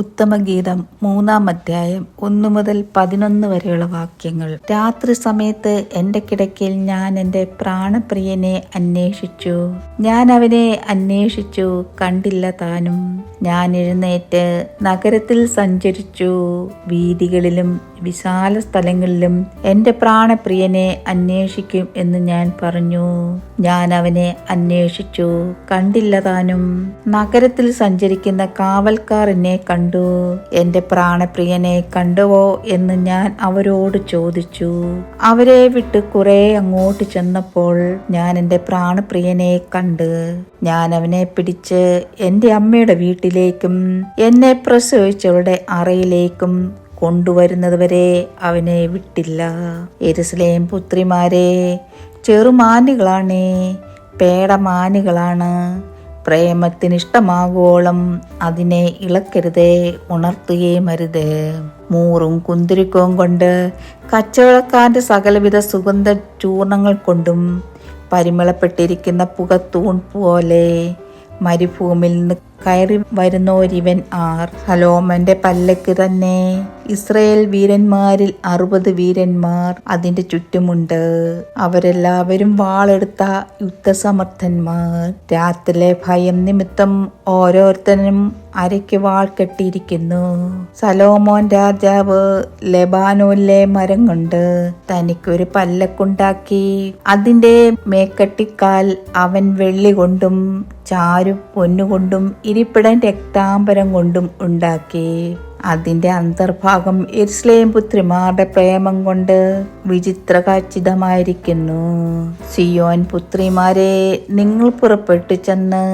ഉത്തമഗീതം മൂന്നാം അധ്യായം ഒന്നു മുതൽ പതിനൊന്ന് വരെയുള്ള വാക്യങ്ങൾ. രാത്രി സമയത്ത് എന്റെ കിടക്കയിൽ ഞാൻ എന്റെ പ്രാണപ്രിയനെ അന്വേഷിച്ചു. ഞാൻ അവനെ അന്വേഷിച്ചു കണ്ടില്ല താനും. ഞാൻ എഴുന്നേറ്റ് നഗരത്തിൽ സഞ്ചരിച്ചു. വീതികളിലും വിശാല സ്ഥലങ്ങളിലും എന്റെ പ്രാണപ്രിയനെ അന്വേഷിക്കും എന്ന് ഞാൻ പറഞ്ഞു. ഞാൻ അവനെ അന്വേഷിച്ചു കണ്ടില്ല താനും. നഗരത്തിൽ സഞ്ചരിക്കുന്ന കാവൽക്കാർ എന്നെ കണ്ടു. എന്റെ പ്രാണപ്രിയനെ കണ്ടുവോ? എന്ന് ഞാൻ അവരോട് ചോദിച്ചു. അവരെ വിട്ട് കുറെ അങ്ങോട്ട് ചെന്നപ്പോൾ ഞാൻ എന്റെ പ്രാണപ്രിയനെ കണ്ട്. ഞാൻ അവനെ പിടിച്ച് എന്റെ അമ്മയുടെ വീട്ടിലേക്കും എന്നെ പ്രസവിച്ചവളുടെ അറയിലേക്കും കൊണ്ടുവരുന്നതുവരെ അവനെ വിട്ടില്ല. എരുസലേം പുത്രിമാരെ ചെറുമാനുകളാണേ പേടമാനുകളാണ്. പ്രേമത്തിനിഷ്ടമാകുവോളം അതിനെ ഇളക്കരുതേ ഉണർത്തുകയും അരുത് മൂറും കുന്തിരിക്കവും കൊണ്ട് കച്ചവടക്കാരന്റെ സകലവിധ സുഗന്ധ ചൂർണങ്ങൾ കൊണ്ടും പരിമളപ്പെട്ടിരിക്കുന്ന പുകത്തൂൺ പോലെ മരുഭൂമിയിൽ നിന്ന് കയറി വരുന്നോരിവൻ ആർ. സലോമന്റെ പല്ലക്ക് തന്നെ. ഇസ്രയേൽ വീരന്മാരിൽ അറുപത് വീരന്മാർ അതിന്റെ ചുറ്റുമുണ്ട്. അവരെല്ലാവരും വാളെടുത്ത യുദ്ധസമർത്ഥന്മാർ. രാത്രിയിലെ ഭയം നിമിത്തം ഓരോരുത്തരും അരയ്ക്ക് വാൾ കെട്ടിയിരിക്കുന്നു. സലോമോൻ രാജാവ് ലെബാനോനിലെ മരം കൊണ്ട് തനിക്കൊരു പല്ലക്കുണ്ടാക്കി. അതിന്റെ മേക്കട്ടിക്കാൽ അവൻ വെള്ളി കൊണ്ടും ചാരു പൊന്നുകൊണ്ടും ഇരിപ്പിടൻ രക്താംബരം കൊണ്ടും ഉണ്ടാക്കി. അതിന്റെ അന്തർഭാഗം ഇസ്ലേം പുത്രിമാരുടെ പ്രേമം കൊണ്ട് വിചിത്ര കാച്ചിതമായിരിക്കുന്നു സിയോൻ പുത്രിമാരെ നിങ്ങൾ പുറപ്പെട്ടു ചെന്ന്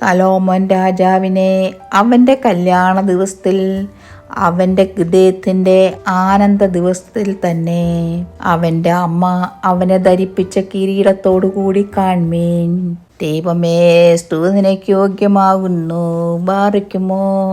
സലോമോൻ രാജാവിനെ അവന്റെ കല്യാണ ദിവസത്തിൽ അവന്റെ ഹൃദയത്തിന്റെ ആനന്ദ ദിവസത്തിൽ തന്നെ. അവന്റെ അമ്മ അവനെ ധരിപ്പിച്ച കിരീടത്തോടു കൂടി കാൺമീൻ. ദൈവമേ സ്തുതിനയ്ക്ക് യോഗ്യമാകുന്നു. ബാറിക്കുമോ?